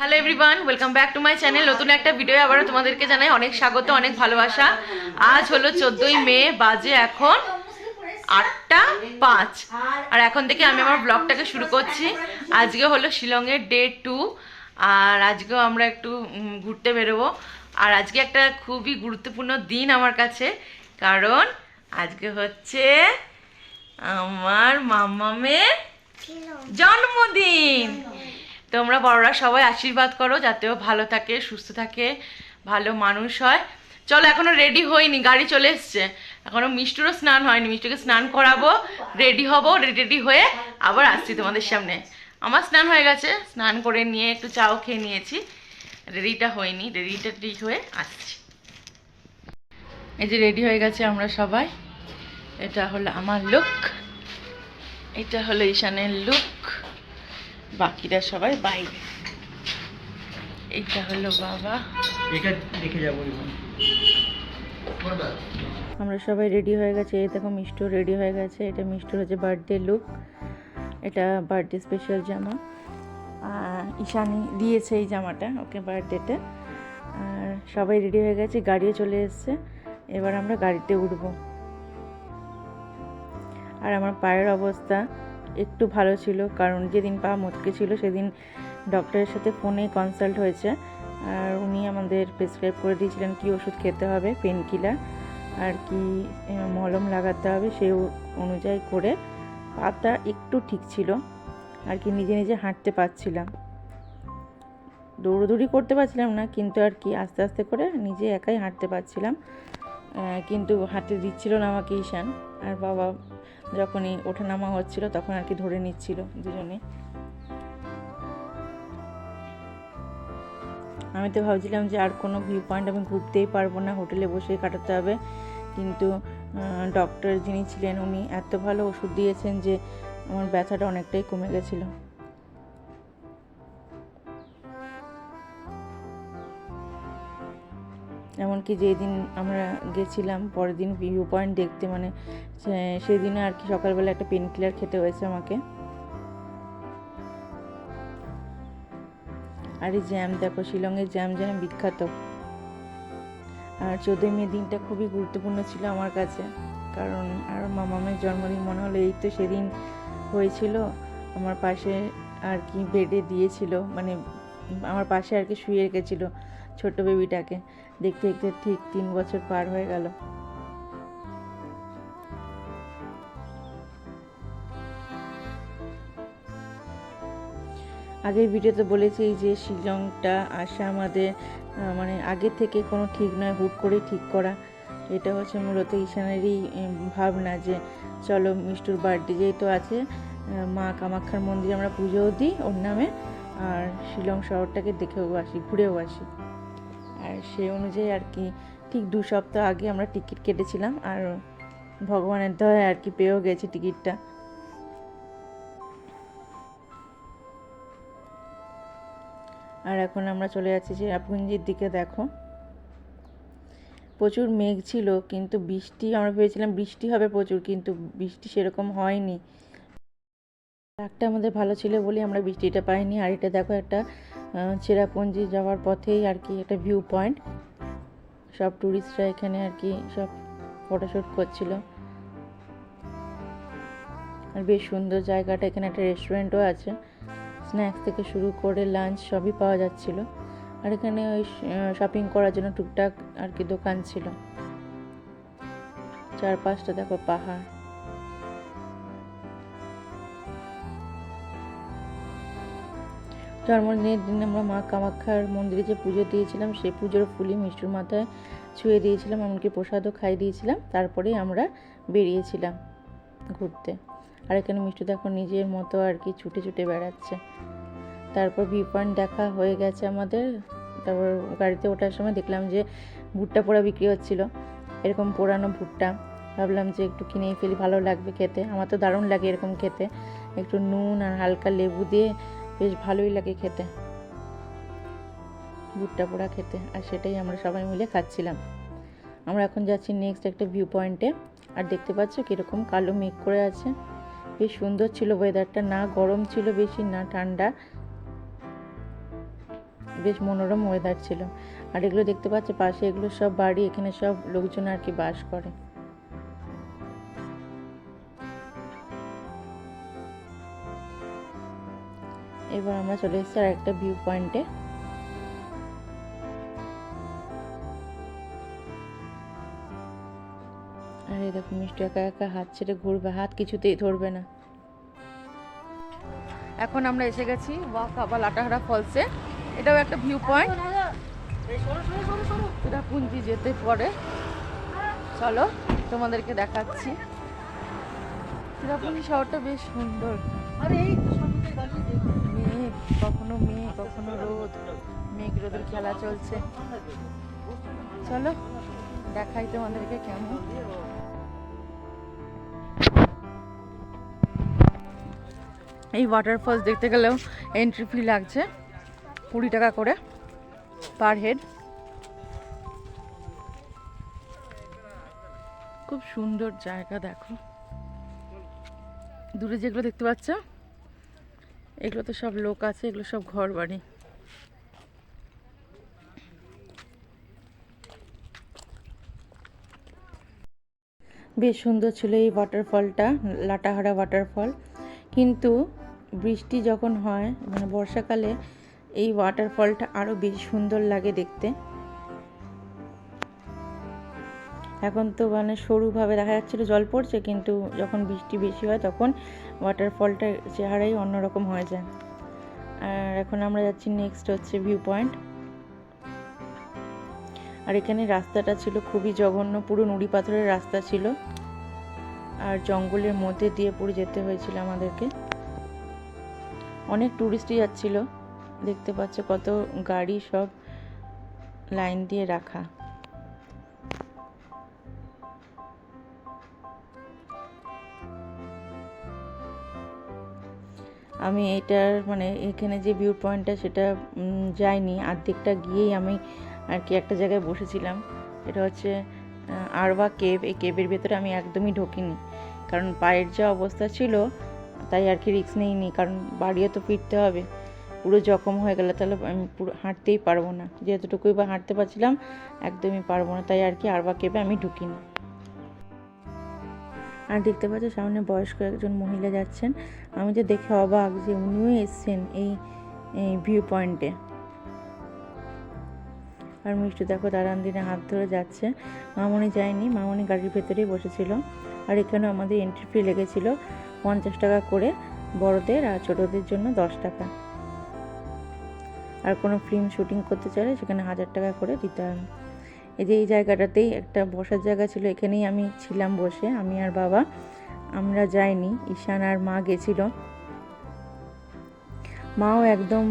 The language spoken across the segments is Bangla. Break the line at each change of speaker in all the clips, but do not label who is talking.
Hello everyone welcome back to my channel নতুন একটা ভিডিও আবারও তোমাদেরকে জানাই অনেক স্বাগত অনেক ভালোবাসা। আজ হলো চোদ্দই মে বাজে এখন আটটা পাঁচ। আর এখন থেকে আমি আমার ব্লগটাকে শুরু করছি। আজকে হলো শিলংয়ের ডে টু আর আজকেও আমরা একটু ঘুরতে বেরোবো। আর আজকে একটা খুবই গুরুত্বপূর্ণ দিন আমার কাছে কারণ আজকে হচ্ছে আমার মামামের জন্মদিন। তোমরা বড়রা সবাই আশীর্বাদ করো যাতে ও ভালো থাকে, সুস্থ থাকে, ভালো মানুষ হয়। চলো, এখনও রেডি হইনি, গাড়ি চলে এসছে। এখনও মিষ্টুরও স্নান হয়নি, মিষ্টুকে স্নান করাবো রেডি হব রেডি হয়ে আবার আসছি তোমাদের সামনে। আমার স্নান হয়ে গেছে, স্নান করে নিয়ে একটু চাও খেয়ে নিয়েছি। রেডিটা হয়নি রেডিটা ঠিক হয়ে আসছি। এই যে রেডি হয়ে গেছে আমরা সবাই। এটা হলো আমার লুক এটা হলো ঈশানের লুক বাকিরা সবাই বাইরে এইটা হলো বাবা।
এটা দেখে যাব
আমরা সবাই রেডি হয়ে গেছে। এই দেখো মিষ্টু রেডি হয়ে গেছে। এটা মিষ্টুর হচ্ছে বার্থডে লুক এটা বার্থডে স্পেশাল জামা। আর ঈশানি দিয়েছে এই জামাটা ওকে বার্থডেতে আর সবাই রেডি হয়ে গেছে গাড়িও চলে এসছে। এবার আমরা গাড়িতে উঠবো। আর আমার পায়ের অবস্থা একটু ভালো ছিল। কারণ যেদিন পা মটকে ছিল, সেদিন ডক্টরের সাথে ফোনে কনসাল্ট হয়েছে। আর উনি আমাদের প্রেসক্রাইব করে দিয়েছিলেন কি ওষুধ খেতে হবে পেন কিলার আর কি মলম লাগাতে হবে সেই অনুযায়ী করে পাটা একটু ঠিক ছিল। আর কি নিজে নিজে হাঁটতে পারছিলাম। দৌড়দৌড়ি করতে পারছিলাম না, কিন্তু আর কি আস্তে আস্তে করে নিজে একাই হাঁটতে পারছিলাম। কিন্তু হাঁটতে দিচ্ছিল না আমাকে ঈশান। আর বাবা যখনই ওঠানামা হচ্ছিল তখন আর কি ধরে নিচ্ছিল দুজনে। আমি তো ভাবছিলাম যে আর কোনো ভিউ পয়েন্ট আমি ঘুরতেই পারব না, হোটেলে বসেই কাটাতে হবে। কিন্তু ডক্টর যিনি ছিলেন উনি এত ভালো ওষুধ দিয়েছেন যে আমার ব্যথাটা অনেকটাই কমে গেছিল। এমনকি যেদিন আমরা গেছিলাম, পরের দিন ভিউ পয়েন্ট দেখতে মানে সে- সেদিনে আর কি সকালবেলা একটা পেন কিলার খেতে হয়েছে আমাকে। আর এই জ্যাম দেখো, শিলংয়ের জ্যাম যেন বিখ্যাত। আর চোদ্দোই মে দিনটা খুবই গুরুত্বপূর্ণ ছিল আমার কাছে, কারণ আর মামামের জন্মদিন মনে হলো এই তো সেদিন হয়েছিল। আমার পাশে আর কি বেডে দিয়েছিল মানে আমার পাশে আর কি শুয়ে রেখেছিল। ছোট বেবিটাকে। দেখতে দেখতে ঠিক তিন বছর পার হয়ে গেল। আগের ভিডিওতে বলেছি যে, শিলংটা আসা আমাদের মানে আগে থেকে কোনো ঠিক নয়, হুট করেই ঠিক করা। এটা হচ্ছে মূলত ঈশানেরই ভাবনা যে, চলো মিষ্টুর বার্থডে যেহেতু আছে মা কামাখ্যার মন্দিরে আমরা পুজোও দিই, ওর নামে আর শিলং শহরটাকে দেখেও আসি, ঘুরেও আসি। আর সেই অনুযায়ী আর কি, ঠিক দু সপ্তাহ আগে আমরা টিকিট কেটেছিলাম আর ভগবানের দয়ায় আর কি পেয়েও গেছি টিকিটটা। আর এখন আমরা চলে যাচ্ছি যে চেরাপুঞ্জির দিকে, দেখো। প্রচুর মেঘ ছিল, কিন্তু বৃষ্টি, আমরা ভেবেছিলাম বৃষ্টি হবে প্রচুর, কিন্তু বৃষ্টি সেরকম হয়নি। রাগটা আমাদের ভালো ছিল বলে আমরা বৃষ্টিটা পাইনি। আর এটা দেখো একটা চেরাপুঞ্জি যাওয়ার পথেই আর কি একটা ভিউ পয়েন্ট সব ট্যুরিস্টরা এখানে আর কি সব ফটোশ্যুট করছিল। আর বেশ সুন্দর জায়গাটা, এখানে একটা রেস্টুরেন্টও আছে। স্ন্যাক্স থেকে শুরু করে লাঞ্চ সবই পাওয়া যাচ্ছিল। আর এখানে ওই শপিং করার জন্য টুকটাক আর কি দোকান ছিল। চারপাশটা দেখো পাহাড়। জন্মদিনের দিন আমরা মা কামাখ্যার মন্দিরে যে পুজো দিয়েছিলাম, সেই পুজোর ফুলি মিষ্টুর মাথায় ছুঁয়ে দিয়েছিলাম, এমনকি প্রসাদও খাই দিয়েছিলাম। তারপরেই আমরা বেরিয়েছিলাম ঘুরতে। আর এখানে মিষ্টি দেখো নিজের মতো আর কি ছুটে ছুটে বেড়াচ্ছে। তারপর ভিউ পয়েন্ট দেখা হয়ে গেছে আমাদের। তারপর গাড়িতে ওঠার সময় দেখলাম যে ভুট্টা পোড়া বিক্রি হচ্ছিল। এরকম পোড়ানো ভুট্টা। ভাবলাম যে একটু কিনেই ফেলি, ভালো লাগবে খেতে। আমার তো দারুণ লাগে এরকম খেতে। একটু নুন আর হালকা লেবু দিয়ে বেশ ভালোই লাগে খেতে। ভুট্টা পোড়া খেতে, আর সেটাই আমরা সবাই মিলে খাচ্ছিলাম। আমরা এখন যাচ্ছি নেক্সট একটা ভিউ পয়েন্টে আর দেখতে পাচ্ছ কীরকম কালো মেঘ করে আছে। বেশ সুন্দর ছিল ওয়েদারটা না গরম ছিল বেশি, না ঠান্ডা। বেশ মনোরম ওয়েদার ছিল। আর এগুলো দেখতে পাচ্ছে, পাশে এগুলো সব বাড়ি, এখানে সব লোকজন আর কি বাস করে। এবার আমরা চলে এসেছি আর একটা ভিউ পয়েন্টে আর এই দেখো, মিষ্টি একা একা হাত ছেড়ে ঘুরবে, হাত কিছুতেই ধরবে না। এখন আমরা এসে গেছি ওয়াকাবা লাটাহারা ফলসে এটাও একটা ভিউ পয়েন্ট এটা পুঞ্জি যেতে পরে। চলো, তোমাদেরকে দেখাচ্ছি। চিরাপুঞ্জি শহরটা বেশ সুন্দর। মেঘ, কখনো মেঘ, কখনো রোদ। মেঘ, রোদের খেলা চলছে। চলো, দেখাই তোমাদেরকে কেমন। এই ওয়াটারফলস দেখতে গেলেও এন্ট্রি ফি লাগছে কুড়ি টাকা করে পার হেড খুব সুন্দর জায়গা দেখো। দূরে যেগুলো দেখতে পাচ্ছ এগুলো তো সব লোক আছে, এগুলো সব ঘর বাড়ি বেশ সুন্দর ছিল এই ওয়াটারফলটা লাটাহারা ওয়াটারফল কিন্তু বৃষ্টি যখন হয় মানে বর্ষাকালে এই ওয়াটারফলটা আরও বেশি সুন্দর লাগে দেখতে। এখন তো মানে সরুভাবে দেখা যাচ্ছিল জল পড়ছে, কিন্তু যখন বৃষ্টি বেশি হয় তখন ওয়াটারফলটার চেহারাই অন্যরকম হয়ে যায়। আর এখন আমরা যাচ্ছি নেক্সট হচ্ছে ভিউ পয়েন্ট আর এখানে রাস্তাটা ছিল খুবই জঘন্য, পুরো নুড়ি পাথরের রাস্তা ছিল। আর জঙ্গলের মধ্যে দিয়ে পুরো যেতে হয়েছিল আমাদেরকে। অনেক টুরিস্টই যাচ্ছিল। দেখতে পাচ্ছ কত গাড়ি সব লাইন দিয়ে রাখা। আমি এটার মানে এখানে যে ভিউ পয়েন্টটা সেটা যাইনি আর্ধেকটা গিয়েই আমি আর কি একটা জায়গায় বসেছিলাম। এটা হচ্ছে আরবা কেভ। এই কেভের ভেতরে আমি একদমই ঢুকিনি। কারণ পায়ের যা অবস্থা ছিল, তাই আর কি রিস্ক নিইনি। কারণ বাড়িও তো ফিরতে হবে। পুরো জখম হয়ে গেলে তাহলে আমি পুরো হাঁটতেই পারব না। যেহেতুটুকুই বা হাঁটতে পারছিলাম, একদমই পারব না। তাই আর কি আরবা কেবে আমি ঢুকিনি। আর দেখতে পাচ্ছ সামনে বয়স্ক একজন মহিলা যাচ্ছেন। আমি তো দেখে অবাক যে উনিও এসছেন এই ভিউ পয়েন্টে আর মিষ্টি দেখো দাঁড়ান দিনে হাত ধরে যাচ্ছে। মামনি যায়নি, মামনি গাড়ির ভেতরেই বসেছিল। আর এখানে আমাদের এন্ট্রি ফি লেগেছিল পঞ্চাশ টাকা করে বড়দের আর ছোটদের জন্য দশ টাকা। আর কোনো ফিল্ম শুটিং করতে চাইলে সেখানে হাজার টাকা করে দিতে হবে এই যে এই জায়গাটাতেই একটা বসার জায়গা ছিল, এখানেই আমি ছিলাম বসে, আমি আর বাবা। আমরা যাইনি, ঈশান আর মা গেছিল। মাও একদম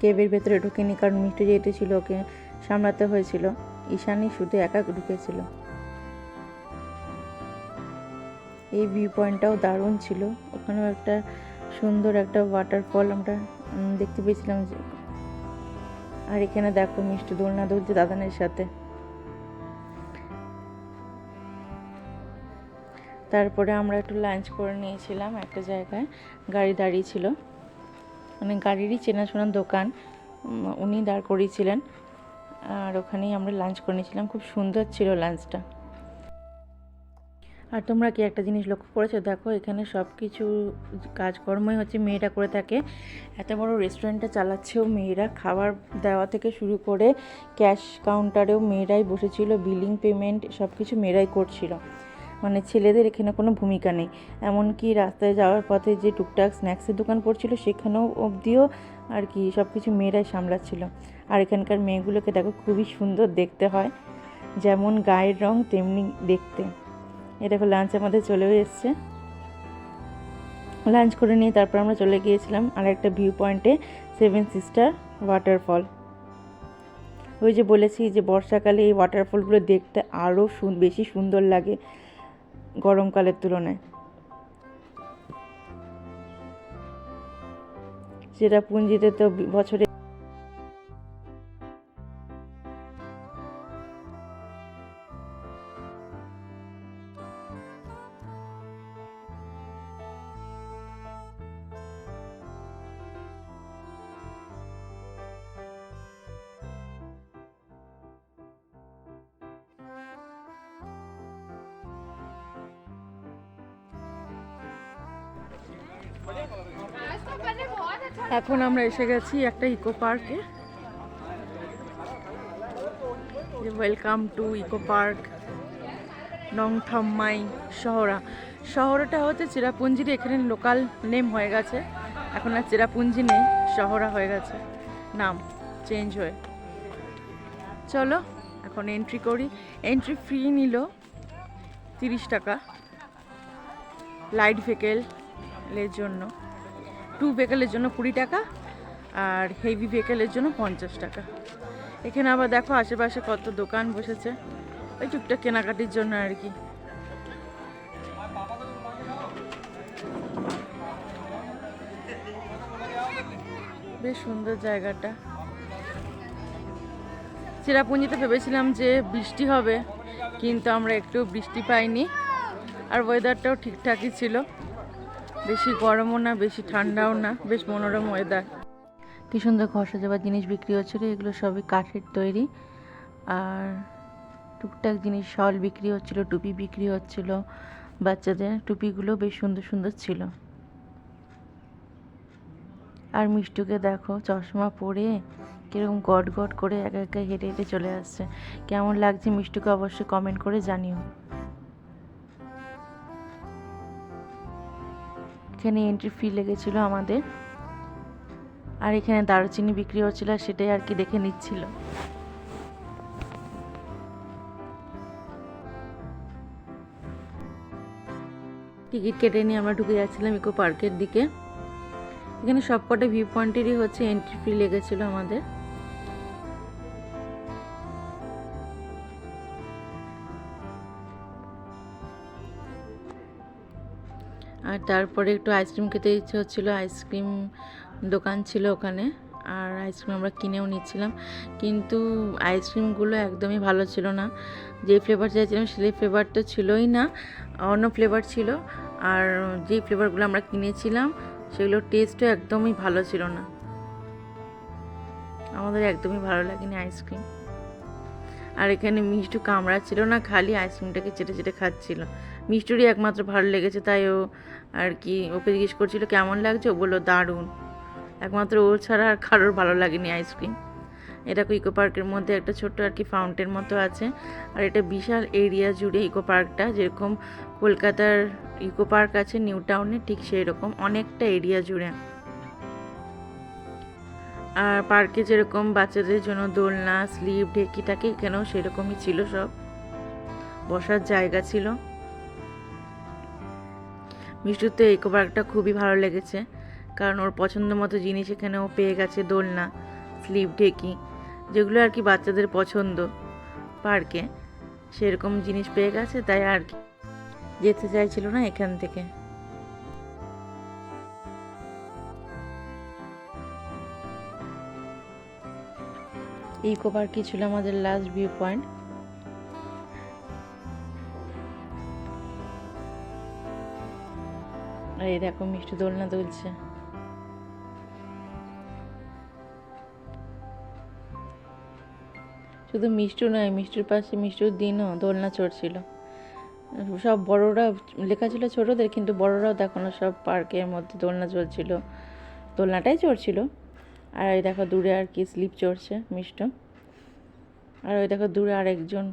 কেবের ভেতরে ঢুকেনি, কারণ মিষ্টি যেহেতু ছিল, ওকে সামলাতে হয়েছিল। ঈশানই শুধু একা ঢুকেছিল। এই ভিউ পয়েন্টটাও দারুণ ছিল। ওখানেও একটা সুন্দর একটা ওয়াটারফল আমরা দেখতে পেয়েছিলাম আর এখানে দেখো মিষ্টি দোলনা দুলছে দাদানের সাথে। তারপরে আমরা একটু লাঞ্চ করে নিয়েছিলাম একটা জায়গায়। গাড়ি দাঁড়িয়ে ছিল। মানে গাড়িরই চেনাশোনার দোকান। উনি দাঁড় করিয়েছিলেন। আর ওখানেই আমরা লাঞ্চ করে নিয়েছিলাম। খুব সুন্দর ছিল লাঞ্চটা আর তোমরা কি একটা জিনিস লক্ষ্য করেছ? দেখো, এখানে সব কিছু কাজকর্মই হচ্ছে মেয়েরা করে থাকে। এত বড় রেস্টুরেন্টটা চালাচ্ছেও মেয়েরা। খাবার দেওয়া থেকে শুরু করে ক্যাশ কাউন্টারেও মেয়েরাই বসেছিল। বিলিং পেমেন্ট সব কিছু মেয়েরাই করছিল। মানে ছেলেদের এখানে কোনো ভূমিকা নেই। এমনকি রাস্তায় যাওয়ার পথে যে টুকটাক স্ন্যাক্সের দোকান পড়ছিল, সেখানেও অবধিও আর কি সব কিছু মেয়েরাই সামলাচ্ছিল। আর এখানকার মেয়েগুলোকে দেখো খুবই সুন্দর দেখতে হয়, যেমন গায়ের রং তেমনি দেখতে। এ দেখো লাঞ্চ আমাদের চলেও এসছে। লাঞ্চ করে নিয়ে তারপর আমরা চলে গিয়েছিলাম আর একটা ভিউ পয়েন্টে সেভেন সিস্টার ওয়াটারফল ওই যে বলেছি যে বর্ষাকালে এই ওয়াটারফলগুলো দেখতে আরও বেশি সুন্দর লাগে। গরমকালের তুলনায়। যেটা পুঞ্জিতে তো বছরে এখন আমরা এসে গেছি একটা ইকো পার্কে। Welcome to eco park, Nongthymmai শহরা। শহরটা হচ্ছে চিরাপুঞ্জির এখানে লোকাল নেম হয়ে গেছে। এখন আর চিরাপুঞ্জি নেই, শহরা হয়ে গেছে। নাম চেঞ্জ হয়ে। চলো, এখন এন্ট্রি করি। এন্ট্রি ফ্রি নিল, তিরিশ টাকা। লাইট ভেকেলের জন্য টু ভেকেলের জন্য কুড়ি টাকা আর হেভি ভেকেলের জন্য পঞ্চাশ টাকা। এখানে আবার দেখো আশেপাশে কত দোকান বসেছে, ওই টুকটাক কেনাকাটির জন্য আর কি। বেশ সুন্দর জায়গাটা। চেরাপুঞ্জিতে ভেবেছিলাম যে বৃষ্টি হবে, কিন্তু আমরা একটু বৃষ্টি পাইনি, আর ওয়েদারটাও ঠিকঠাকই ছিল। বেশি গরমও না, বেশি ঠান্ডাও না, বেশ মনোরম ওয়েদার কি সুন্দর ঘষা যাওয়ার জিনিস বিক্রি হচ্ছিল এগুলো সবই কাঠের তৈরি। আর টুকটাক জিনিস, শল বিক্রি হচ্ছিল, টুপি বিক্রি হচ্ছিল, বাচ্চাদের টুপিগুলো বেশ সুন্দর সুন্দর ছিল। আর মিষ্টুকে দেখো, চশমা পরে কীরকম গট গট করে একা একা হেঁটে হেঁটে চলে আসছে। কেমন লাগছে মিষ্টুকে অবশ্যই কমেন্ট করে জানিও। এখানে এন্ট্রি ফি লেগেছিল আমাদের। আর এখানে দারুচিনি বিক্রি হচ্ছিল, সেটাই আর কি দেখে নিচ্ছিল। টিকিট কেটে নিয়ে আমরা ঢুকে যাচ্ছিলাম ইকো পার্কের দিকে। এখানে সবকটা ভিউ পয়েন্টেরই হচ্ছে এন্ট্রি ফি লেগেছিল আমাদের। আর তারপরে একটু আইসক্রিম খেতে ইচ্ছে হচ্ছিল, আইসক্রিম দোকান ছিল ওখানে, আর আইসক্রিম আমরা কিনেও নিচ্ছিলাম। কিন্তু আইসক্রিমগুলো একদমই ভালো ছিল না। যে ফ্লেভার চাইছিলাম সেই ফ্লেভার তো ছিলই না, অন্য ফ্লেভার ছিল। আর যে ফ্লেভারগুলো আমরা কিনেছিলাম, সেগুলোর টেস্টও একদমই ভালো ছিল না। আমাদের একদমই ভালো লাগেনি আইসক্রিম। আর এখানে মিষ্টু কামড়া ছিল না, খালি আইসক্রিমটাকে চেটে চেটে খাচ্ছিল। মিষ্টুরই একমাত্র ভালো লেগেছে, তাই ও আর কি, ওকে জিজ্ঞেস করছিল, কেমন লাগছে? ও বলল, দারুণ। একমাত্র ও ছাড়া আর কারোর ভালো লাগেনি আইসক্রিম। এটা ইকো পার্কের মধ্যে একটা ছোট্ট আর কি ফাউন্টেন মতো আছে, আর এটা বিশাল এরিয়া জুড়ে ইকো পার্কটা, যেরকম কলকাতার ইকো পার্ক আছে, নিউ টাউনে ঠিক সেই রকম অনেকটা এরিয়া জুড়ে। আর পার্কে যেরকম বাচ্চাদের জন্য দোলনা, স্লিপ, ঢেকি থাকে, এখানেও সেরকমই ছিল সব। বসার জায়গা ছিল। মিষ্টুর তো ইকো পার্কটা খুবই ভালো লেগেছে, কারণ ওর পছন্দ মতো জিনিস এখানে ও পেয়ে গেছে দোলনা, স্লিপ, ঢেকি, যেগুলো আর কি বাচ্চাদের পছন্দ। পার্কে সেরকম জিনিস পেয়ে গেছে, তাই আর কি। যেতে চাইছিল না এখান থেকে। ইকো পার্কই ছিল আমাদের লাস্ট ভিউ পয়েন্ট আর এই দেখো মিষ্টি দোলনা দুলছে। শুধু মিষ্টু নয়, মিষ্টির পাশে মিষ্টুর দিনও দোলনা চড়ছিল। সব বড়রা, লেখা ছিল ছোটদের, কিন্তু বড়রাও দেখো না সব পার্কের মধ্যে দোলনা চলছিল দোলনাটাই চড়ছিল। আর এই দেখো দূরে আর কি স্লিপ চড়ছে মিষ্ট। আর ওই দেখো দূরে আরেকজন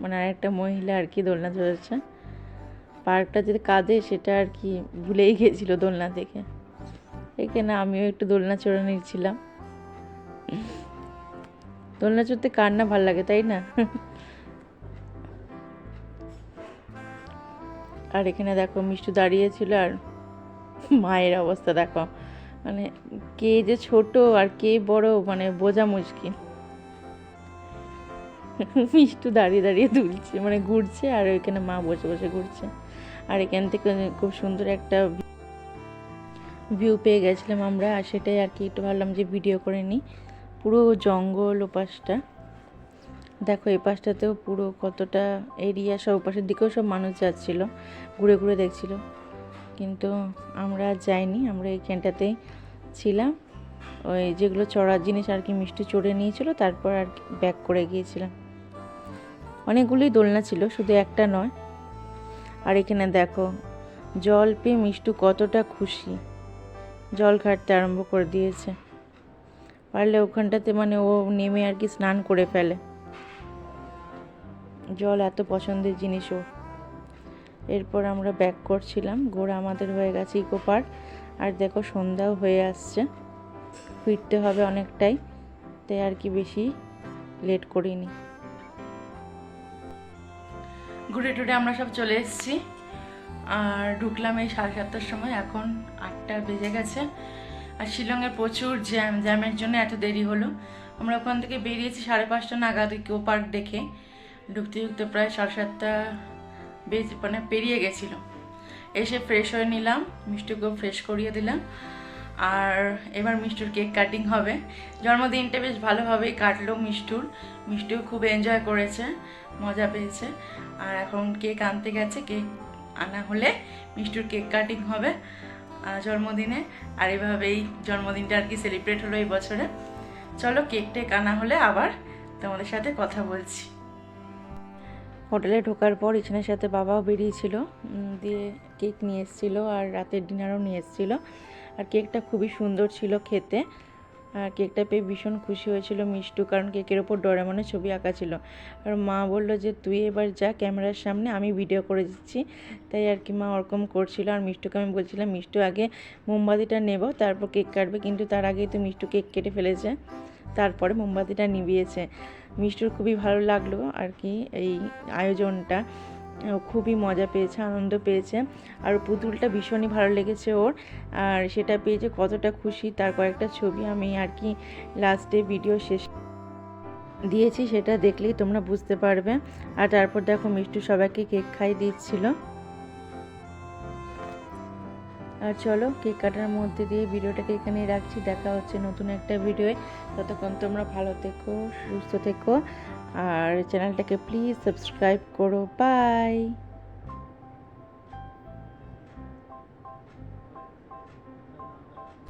মানে আরেকটা মহিলা আর কি দোলনা চড়ছে পার্কটা যে কাঁদে সেটা আর কি ভুলেই গেছিল দোলনা দেখে। এখানে আমিও একটু দোলনা চড়ে নিচ্ছিলাম। দোলনা চড়তে কার না ভালো লাগে, তাই না? আর এখানে দেখো মিষ্টু দাঁড়িয়েছিল আর মায়ের অবস্থা দেখো। মানে কে যে ছোট আর কে বড় মানে বোঝা মুশকিল। মিষ্টু দাঁড়িয়ে দাঁড়িয়ে দুলছে মানে ঘুরছে আর ওইখানে মা বসে বসে ঘুরছে। আর এখান থেকে খুব সুন্দর একটা ভিউ পেয়ে গেছিলাম আমরা, আর সেটাই আর কি একটু ভাবলাম যে ভিডিও করে নিই। পুরো জঙ্গল ওপাশটা। দেখো এই পাশটাতেও পুরো কতটা এরিয়া সব পাশের দিকেও সব মানুষ যাচ্ছিল, ঘুরে ঘুরে দেখছিল। কিন্তু আমরা যাইনি, আমরা এইখানটাতেই ছিলাম। ওই যেগুলো চড়ার জিনিস আর কি মিষ্টি চড়ে নিয়েছিল, তারপর আর কি ব্যাক করে গিয়েছিলাম। অনেকগুলোই দোলনা ছিল, শুধু একটা নয়। আর এখানে দেখো, জল পেয়ে মিষ্টু কতটা খুশি। জল ঘাটতে আরম্ভ করে দিয়েছে। পারলে ওখানটাতে মানে ও নেমে আর কি স্নান করে ফেলে। জল এত পছন্দের জিনিস ওর এরপর আমরা ব্যাক করছিলাম। ঘোরা আমাদের হয়ে গেছে ইকো পার্ক আর দেখো সন্ধ্যাও হয়ে আসছে। ফিরতে হবে অনেকটাই। তাই আর কি বেশি লেট করিনি। ঘুরে টুরে আমরা সব চলে এসেছি। আর ঢুকলাম এই সাড়ে সাতটার সময়। এখন আটটা বেজে গেছে। আর শিলংয়ের প্রচুর জ্যাম জ্যামের জন্য এত দেরি হলো। আমরা ওখান থেকে বেরিয়েছি সাড়ে পাঁচটা নাগাদ ইকো পার্ক দেখে। ঢুকতে ঢুকতে প্রায় সাড়ে সাতটা বেজ মানে পেরিয়ে গেছিল। এসে ফ্রেশ হয়ে নিলাম মিষ্টিকেও ফ্রেশ করিয়ে দিলাম। আর এবার মিষ্টুর কেক কাটিং হবে। জন্মদিনটা বেশ ভালোভাবেই কাটলো মিষ্টুর। মিষ্টুও খুব এনজয় করেছে, মজা পেয়েছে। আর এখন কেক আনতে গেছে কেক আনা হলে মিষ্টুর কেক কাটিং হবে জন্মদিনে। আর এভাবেই জন্মদিনটা আর কি সেলিব্রেট হলো এই বছরে। চলো কেক টেক আনা হলে আবার তোমাদের সাথে কথা বলছি। হোটেলে ঢোকার পর ইছানের সাথে বাবাও বেরিয়েছিল দিয়ে কেক নিয়ে এসেছিল আর রাতের ডিনারও নিয়ে এসেছিল। আর কেকটা খুবই সুন্দর ছিল খেতে। আর কেকটা পেয়ে ভীষণ খুশি হয়েছিল মিষ্টু, কারণ কেকের ওপর ডোরেমনের ছবি আঁকা ছিল। আর মা বলল যে, তুই এবার যা ক্যামেরার সামনে, আমি ভিডিও করে দিচ্ছি। তাই আর কি মা ওরকম করছিল। আর মিষ্টুকে আমি বলছিলাম, মিষ্টু, আগে মোমবাতিটা নেব, তারপর কেক কাটবে, কিন্তু তার আগেই তো মিষ্টু কেক কেটে ফেলেছে। তারপরে মোমবাতিটা নিভিয়েছে। মিষ্টুর খুবই ভালো লাগল আর কি। এই আয়োজনটা খুবই মজা পেয়েছে, আনন্দ পেয়েছে আর পুতুলটা ভীষণই ভালো লেগেছে ওর। আর সেটা পেয়েছে কতটা খুশি, তার কয়েকটা ছবি আমি আর কি লাস্টে ভিডিও শেষ দিয়েছি, সেটা দেখলেই তোমরা বুঝতে পারবে। আর তারপর দেখো মিষ্টু সবাইকে কেক খাই দিচ্ছিল। আর চলো কেক কাটার মধ্যে দিয়ে ভিডিওটাকে এখানেই রাখছি। দেখা হচ্ছে নতুন একটা ভিডিওয়ে ততক্ষণ তোমরা ভালো থেকো, সুস্থ থেকো। আর চ্যানেলটাকে প্লিজ সাবস্ক্রাইব করো। বাই